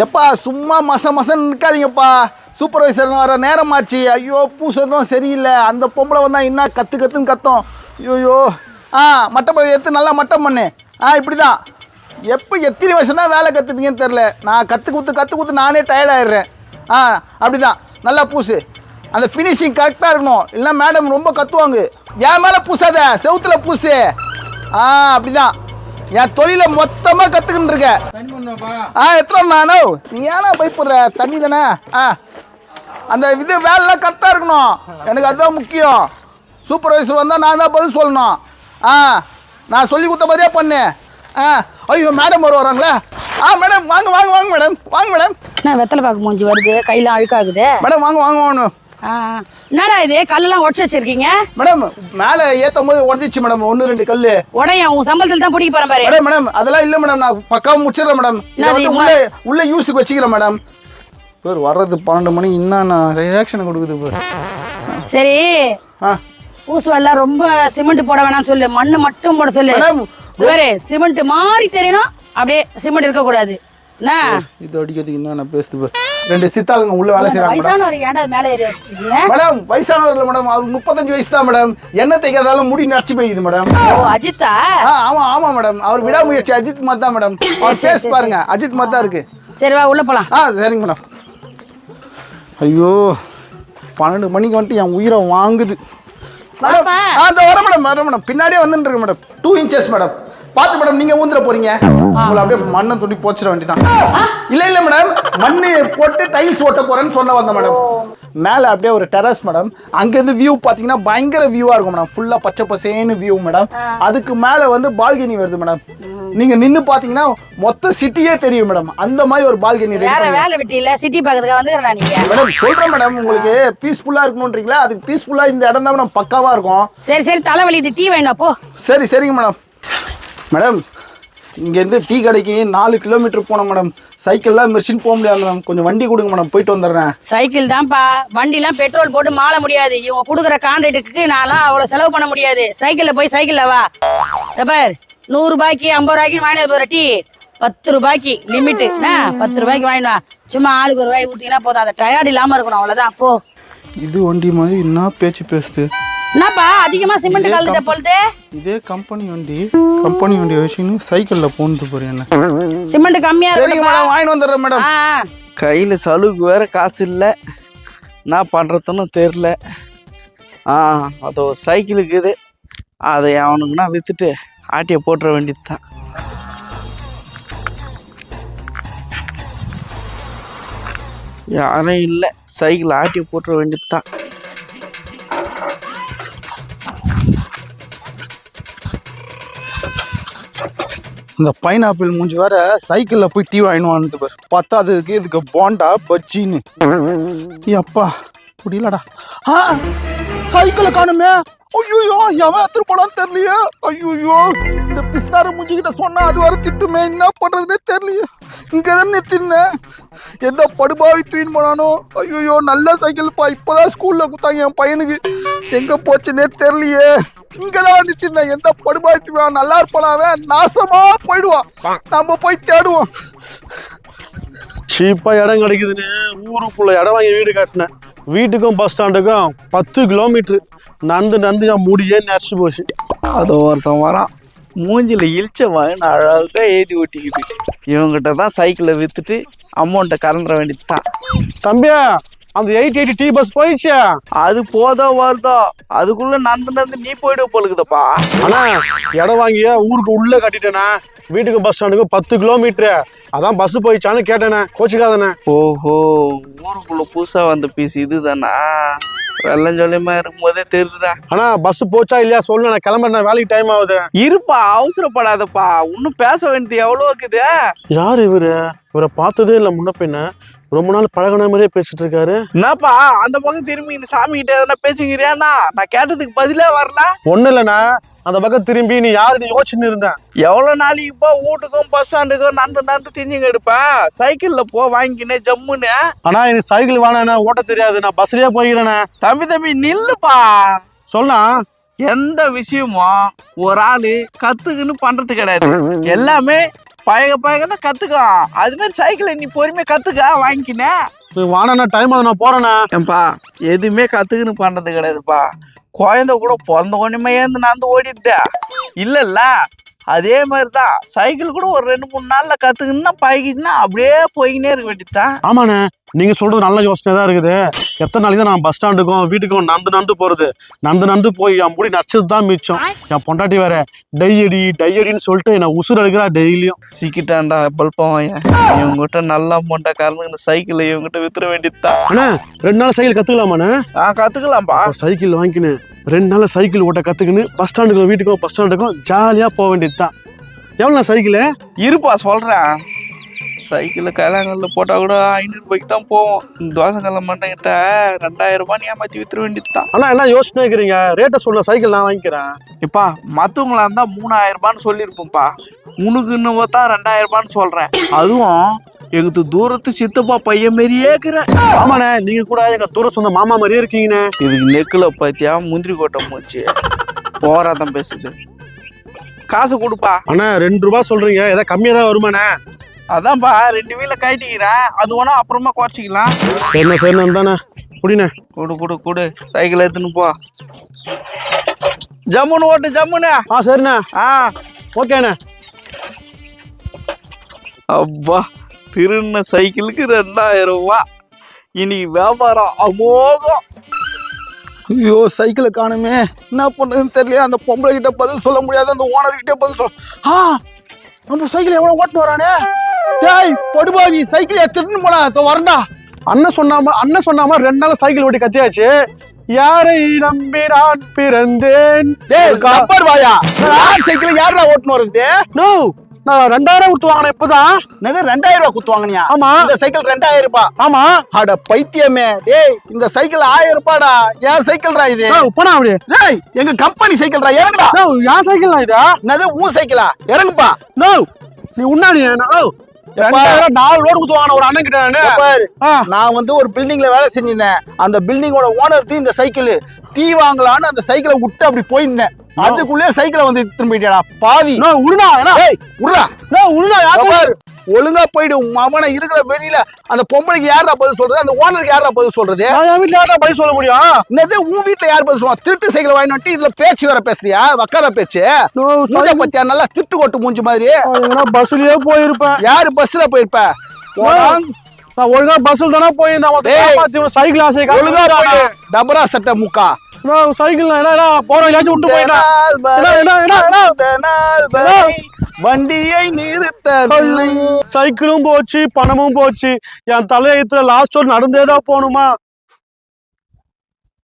எப்பா சும்மா மச மசன்னு இருக்காதீங்கப்பா சூப்பர்வைசர் வர நேரமாச்சு. ஐயோ பூசதும் சரியில்லை. அந்த பொம்பளை வந்தால் என்ன கற்று கத்துன்னு கத்தும். ஐயோயோ ஆ மட்டம் எடுத்து நல்லா மட்டம் பண்ணு. ஆ இப்படி தான் எப்போ எத்தனை வருஷம் தான் வேலை கற்றுப்பீங்கன்னு தெரில நான் கற்று கொடுத்து கற்று கொடுத்து நானே டயர்டாயிடுறேன் ஆ அப்படி தான் நல்லா பூசு. அந்த ஃபினிஷிங் கரெக்டாக இருக்கணும். இல்லைன்னா மேடம் ரொம்ப கத்துவாங்க. என் மேலே பூசாத. செவுத்துல பூசு. ஆ அப்படிதான் என் தொழிலை மொத்தமாக கற்றுக்கின்னு இருக்க. ஆ எத்தனை நானோ நீ ஏன்னா பயப்படுற? தண்ணி தானே? ஆ அந்த இது வேலைலாம் கரெக்டாக இருக்கணும். எனக்கு அதுதான் முக்கியம். சூப்பர்வைசர் வந்தால் நான் தான் பதில் சொல்லணும். ஆ நான் சொல்லி கொடுத்த மாதிரியே பண்ணு. ஆ ஐயோ மேடம் வர வராங்களே. ஆ மேடம் வாங்க வாங்க வாங்க மேடம் வாங்க மேடம் என்ன வெத்தலை பாக்கு மூஞ்சி வருது. கையெல்லாம் அழுக்காகுது. மேடம் வாங்க வாங்க வாங்க. ஆ, என்னடா இது? கல்லெல்லாம் உடச்சு வச்சிருக்கீங்க? மேடம் மேலே ஏற்றும் போது உடஞ்சிச்சு மேடம் ஒன்று ரெண்டு கல் உடைய? உன் சம்பளத்தில் தான் பிடிக்க போறேன் பாரு. மேடம் மேடம் அதெல்லாம் இல்லை மேடம் நான் பக்காவும் முடிச்சிடுறேன் மேடம். இதை வந்து உள்ளே உள்ளே யூஸுக்கு வச்சுக்கிறேன் மேடம். பேர் வர்றது பன்னெண்டு மணி இன்னும் ரியாக்ஷன் கொடுக்குது பேர் சரி. ஆ. பூசுவெல்லாம் ரொம்ப சிமெண்ட் போட வேணாம்னு சொல்லு. மண்ணு மட்டும் போட சொல்லு. சிமெண்ட் மாறி தெரியணும். அப்படியே சிமெண்ட் இருக்கக்கூடாது. இது அடிக்கிறதுக்கு என்ன பேசுது. ரெண்டு சித்தாளுங்க உள்ள வேலை செய்யறாங்க மேடம். வயசானவர் ஏன்டா மேலே ஏறி இருக்கீங்க? மேடம் வயசானவர் இல்லை மேடம். அவர் முப்பத்தஞ்சு வயசு தான் மேடம். எண்ணெய் தைக்கிறதால முடி நடிச்சு போயிடுது மேடம். அஜித்தா? ஆ ஆமா ஆமா மேடம். அவர் விடாமுயற்சி அஜித் மாதிரி தான் மேடம் அவர் ஃபேஸ் பாருங்க. அஜித் மாதிரி தான் இருக்கு. சரி வா உள்ள போலாம். ஆ சரிங்க மேடம். ஐயோ பன்னெண்டு மணிக்கு வந்துட்டு என் உயிரை வாங்குது. மேடம். ஆ வரேன் மேடம். வரேன் மேடம். பின்னாடியே வந்துட்டு இருக்கு மேடம். Two inches madam. பார்த்து மேடம் நீங்க ஊந்துட போறீங்க. உங்களை அப்படியே மண்ணை துண்டி போச்சிட வேண்டியதான் இல்ல இல்ல மேடம் மண்ணு போட்டு டைல்ஸ் ஓட்ட போறேன்னு சொல்ல வந்தேன் மேடம் மேல அப்படியே ஒரு டெரஸ் மேடம் அங்கேருந்து வியூ பாத்தீங்கன்னா பயங்கர வியூவா இருக்கும் மேடம் ஃபுல்லா பச்சை பசேன்னு வியூ மேடம் அதுக்கு மேல வந்து பால்கனி வருது மேடம் நீங்க நின்னு பாத்தீங்கன்னா மொத்த சிட்டியே தெரியும் மேடம் அந்த மாதிரி ஒரு பால்கனி வேற வேலை வெட்டி இல்ல. சிட்டி பக்கத்துக்கு வந்துடுறா நீங்க மேடம் சொல்றேன் மேடம் உங்களுக்கு பீஸ்ஃபுல்லா இருக்கணுன்றீங்களா அதுக்கு பீஸ்ஃபுல்லா இந்த இடம் தான் மேடம் பக்காவா இருக்கும். சரி சரி தலைவலி இது டீ வேணும் போ. சரி சரிங்க மேடம் மேடம் இங்கேருந்து டீ கடைக்கு நாலு கிலோமீட்டர் போனோம் மேடம் சைக்கிள்லாம் மெஷின் போக முடியாது மேடம் கொஞ்சம் வண்டி கொடுங்க மேடம் போயிட்டு வந்துடுறேன். சைக்கிள் தான்ப்பா. வண்டிலாம் பெட்ரோல் போட்டு மாள முடியாது. இவங்க கொடுக்குற கான்ட்ராக்டுக்கு நான்லாம் அவ்வளோ செலவு பண்ண முடியாது. சைக்கிளில் போய் சைக்கிளில் வா. பார். நூறு ரூபாய்க்கு ஐம்பது ரூபாய்க்கு வாங்கிட்டு போகிற டீ. பத்து ரூபாய்க்கு லிமிட்டு பத்து ரூபாய்க்கு வாங்கிட்டு வா. சும்மா ஆளுக்கு ஒரு ரூபாய் ஊற்றிங்கன்னா போதும். அதை டயர்ட் இல்லாமல் இருக்கணும். அவ்வளோதான் போ. இது வண்டி மாதிரி என்ன பேச்சு பேசுது? என்னப்பா அதிகமாக சிமெண்ட் கலந்துட்ட பொழுது இதே கம்பெனி வண்டி கம்பெனி வண்டி வச்சுன்னு சைக்கிளில் போனது போறேன் என்ன. சிமெண்ட் கம்மியாக சரிங்க இருக்குப்பா மேடம் வாங்கிட்டு வந்துடுறேன் மேடம். கையில் சலுக்கு வேற காசு இல்லை. என்ன பண்ணுறதுன்னு தெரில ஆ அது ஒரு சைக்கிளுக்கு இது. அதை அவனுக்குன்னா விற்றுட்டு ஆட்டியை போட்டுற வேண்டியது தான் யாரும் இல்லை சைக்கிள் ஆட்டியை போட்டுற வேண்டியது தான் இந்த பைனாப்பிள் மூஞ்சி வேற சைக்கிளில் போய் டீ வாங்கிட்டு பாரு. பத்தாததுக்கு இதுக்கு போண்டா பஜ்ஜின்னு. அப்பா முடியலடா ஆ சைக்கிளை காணுமே. ஐயோ எவன் எடுத்துட்டு போனான்னு தெரியலையே. ஐயோ இந்த பிஸ்னார மூஞ்சி கிட்ட சொன்னா அது வர திட்டுமே. என்ன பண்றதுனே தெரியலையே. இங்க தான் நிறுத்திருந்தேன் எந்த படுபாவி தூயின் போனானோ. ஐயோ நல்ல சைக்கிள் பா இப்போதான் ஸ்கூல்ல கொடுத்தாங்க என் பையனுக்கு. எங்க போச்சுன்னே தெரியலையே. இங்கதான் நிறுத்திருந்தேன் எந்த படுபாவி தூயின் நல்லா இருப்பான் அவன்? நாசமா போயிடுவான். நம்ம போய் தேடுவோம். சீப்பாக இடம் கிடைக்குதுன்னு ஊருக்குள்ள இடம் வாங்கி வீடு கட்டினேன். வீட்டுக்கும் பஸ் ஸ்டாண்டுக்கும் பத்து கிலோமீட்ரு நடந்து நடந்து என் முடியே நெரிச்சு போச்சு. அது ஒருத்தன் வரான். மூஞ்சில இழிச்ச வாங்கின அழகாக ஏதி ஒட்டிக்குது. இவங்கிட்ட தான் சைக்கிளை விற்றுட்டு அமௌண்ட்டை கறந்துட வேண்டியது தான் தம்பியா அந்த எயிட் எயிட்டி டீ பஸ் போயிடுச்சா. அது போதோ வருதோ? அதுக்குள்ள நடந்து நடந்து நீ போயிடு போலுக்குதப்பா. அண்ணா இடம் வாங்கிய ஊருக்கு உள்ள கட்டிட்டேண்ணே. வீட்டுக்கு பஸ் ஸ்டாண்டுக்கு பத்து கிலோமீட்ரு அதான் பஸ் போயிடுச்சான்னு கேட்டேண்ணே. கோச்சிக்காதண்ணே. ஓஹோ ஊருக்குள்ள புதுசா வந்த பீஸ் இதுதானா? வெள்ளஞ்சொல்லியமா இருக்கும்போதே தெரியுதுடா அண்ணா பஸ் போச்சா இல்லையா சொல்லு நான் கிளம்புறேன் வேலைக்கு டைம் ஆகுது. இருப்பா அவசரப்படாதப்பா. இன்னும் பேச வேண்டியது எவ்வளோ இருக்குது யார் இவரு? இவரை பார்த்ததே இல்லை முன்ன பின்ன. ரொம்ப நாள் பழகுன மாதிரியே பேசிட்டு இருக்காரு. என்னப்பா அந்த பக்கம் திரும்பி இந்த சாமி கிட்ட எதனா பேசிக்கிறியாண்ணா? நான் கேட்டதுக்கு பதிலே வரல. ஒன்றும் இல்லைண்ணா. அந்த பக்கம் திரும்பி நீ யாருன்னு யோசிச்சுன்னு இருந்தேன். எவ்வளோ நாளைக்கு இப்போ வீட்டுக்கும் பஸ் ஸ்டாண்டுக்கும் நடந்து நடந்து திஞ்சுங்க எடுப்பேன் சைக்கிளில் போ வாங்கிக்கினே ஜம்முன்னு. அண்ணா எனக்கு சைக்கிள் வேணாண்ணா ஓட்ட தெரியாது நான் பஸ்லயே போய்க்கிறேண்ணே. தம்பி தம்பி நில்லுப்பா. சொல்லா எந்த விஷயமும் ஒரு ஆளு கத்துக்குன்னு பண்றது கிடையாது. எல்லாமே பழக பழக தான் கத்துக்கான் அது மாதிரி சைக்கிளை நீ பொறுமையா கத்துக்க வாங்கிக்கினேன் வாடண்ணா டைம் ஆகுது நான் போறேண்ணா. ஏன்பா எதுவுமே கத்துக்குன்னு பண்றது கிடையாதுப்பா. குழந்தை கூட பிறந்த உடனே ஏந்து நான் ஓடிட்டா இல்லைல்ல. அதே மாதிரி தான் சைக்கிள் கூட ஒரு ரெண்டு மூணு நாள்ல கத்துக்கணும்னா பழகிட்டுனா அப்படியே போய்கினே இருக்க வேண்டியதுதான். ஆமாண்ணே நீங்க சொல்றது நல்ல யோசனை தான் இருக்குது. எத்தனை நாளைக்கு தான் நான் பஸ் ஸ்டாண்டுக்கும் வீட்டுக்கும் நந்து நந்து போறது. நந்து நந்து போய் என் முடி நடிச்சது தான் மிச்சம் என் பொண்டாட்டி வேற டையடி டையடின்னு சொல்லிட்டு என்ன உசுர் எடுக்கிறா டெய்லியும். சிக்கிட்டான்டா பல்பம் இவங்ககிட்ட நல்லா மொண்டை காரணம் இந்த சைக்கிளை இவங்ககிட்ட வித்துற வேண்டியதுதான். அண்ணா ரெண்டு நாள் சைக்கிள் கத்துக்கலாமாண்ணே? நான் கத்துக்கலாம்ப்பா சைக்கிள் வாங்கிக்கினு. ரெண்டு நாள் சைக்கிள் ஓட்ட கத்துக்கின்னு பஸ் ஸ்டாண்டுக்கும் வீட்டுக்கும் பஸ் ஸ்டாண்டுக்கும் ஜாலியா போக வேண்டியது தான் எவ்வளோ சைக்கிள் இருப்பா சொல்றேன். சைக்கிளில் கல்யாணங்களில் போட்டால் கூட ஐநூறுபாய்க்கு தான் போவோம். இந்த தோசைக்கல்ல மண்டங்கிட்ட ரெண்டாயிரம் ரூபாய் ஏமாற்றி வித்துற வேண்டியது தான் அண்ணா என்ன யோசனை இருக்கிறீங்க? ரேட்டை சொல்ல சைக்கிள் நான் வாங்கிக்கிறேன். இப்பா மற்றவங்களா இருந்தால் மூணாயிரம் ரூபான்னு சொல்லியிருப்போம்ப்பா. உனக்குன்னு பார்த்தா ரெண்டாயிரம் ரூபான்னு சொல்கிறேன் அதுவும் எங்களுக்கு தூரத்து சித்தப்பா பையன் மாரியே இருக்கிறேன் ஆமாண்ணே நீங்க கூட எங்க தூர சொந்த மாமா மாதிரியே இருக்கீங்கண்ணே. இதுக்கு நெக்கில் பார்த்தியா முந்திரி கோட்டை மூச்சு போராதான் பேசுது. காசு கொடுப்பா. அண்ணா ரெண்டு ரூபா சொல்றீங்க ஏதாவது கம்மியா தான் வருமாண்ணே. அதான்ப்பா ரெண்டு வீல கட்டிக்கிறேன் அது வேணா அப்புறமா குறைச்சிக்கலாம். சரிண்ணே சரிண்ணே தானே. புடிண்ணே கொடு கொடு கொடு. சைக்கிள் எடுத்துன்னு போ. ஜம்முன்னு ஓட்டு ஜம்முன்னு ஆ சரிண்ணே. ஆ. ஓகேண்ணே. அப்பா. திருண்ண சைக்கிளுக்கு ரெண்டாயிரம் ரூபா. இன்னைக்கு வியாபாரம் அமோகம். ஐயோ சைக்கிளை காணுமே. என்ன பண்ணுறதுன்னு தெரியல அந்த பொம்பளை கிட்ட பதில் சொல்ல முடியாது அந்த ஓனர் கிட்ட பதில் சொல்ல ஆ நம்ம சைக்கிள் எவ்வளோ ஓட்டுன்னு வரானே? டேய் படுபாவி சைக்கிள் எடுத்துட்டு போனா இதோ வரண்டா அண்ணன் சொன்னாம அண்ணன் சொன்னாம ரெண்டு நாள் சைக்கிள் ஓட்டி கத்தியாச்சு. யாரை நம்பி நான் பிறந்தேன்? டேய் கப்பர் வாயா. யார் சைக்கிள் யாரா ஓட்டுன்னு வருது? நோ நான் ரெண்டாயிரம் கொடுத்து வாங்கினேன் இப்பதான். என்னது ரெண்டாயிரம் ரூபாய் குத்து வாங்கினியா ஆமா. இந்த சைக்கிள் ரெண்டாயிரம் ரூபாய் ஆமா. அட பைத்தியமே. டேய் இந்த சைக்கிள் ஆயிரம் ரூபாடா. என் சைக்கிள்டா இது? நோ, போனா அப்படியே டேய் எங்க கம்பெனி சைக்கிள்டா இறங்குடா. என் சைக்கிள் தான் இதா? என்னது உன் சைக்கிளா இறங்குப்பா. நோ நீ உன்னாடி ரெண்டாயிரம் நாலு ரோடு கொடுத்து வாங்கின ஒரு அண்ணன் கிட்ட நானு பாரு ஆ, நான் வந்து ஒரு பில்டிங்ல வேலை செஞ்சிருந்தேன். அந்த பில்டிங்கோட ஓனர் இந்த சைக்கிள் டீ வாங்கலான்னு அந்த சைக்கிளை விட்டு அப்படி போயிருந்தேன். அதுக்குள்ளே சைக்கிளை வந்து திரும்பிட்டியாடா பாவி. நோ, உருடா உருடா யார் ஒழுங்கா போயிடு. உன் மவனை இருக்கிற வெளியில அந்த பொம்பளைக்கு யாரா பதில் சொல்றது? அந்த ஓனருக்கு யாரா பதில் சொல்றது? என் வீட்டுல யார்டா பதில் சொல்ல முடியும்? என்னது? உன் வீட்டுல யார் பதில் சொல்லுவா? திருட்டு சைக்கிள் வாங்கிட்டு வந்துட்டு இதுல பேச்சு வேற பேசுறியா? வக்கார பேச்சு. மூஞ்ச பத்தியா? நல்லா திட்டு கொட்டு மூஞ்சி மாதிரி. பஸ்லயே போயிருப்பேன். யாரு பஸ்ல போயிருப்ப? போனாங், நான் ஒழுங்கா பஸ்ல தானே போயிருந்தேன். சைக்கிள் ஆசை ஒழுங்கா டபரா சட்டை முக்கா. சைக்கிள் என்ன என்ன போற எங்கேயாச்சும் விட்டு இந்த வண்டியை நிறுத்தவில்லை சைக்கிளும் போச்சு பணமும் போச்சு. என் தலையத்துல லாஸ்ட் ஒரு நடந்தேதான் போகணுமா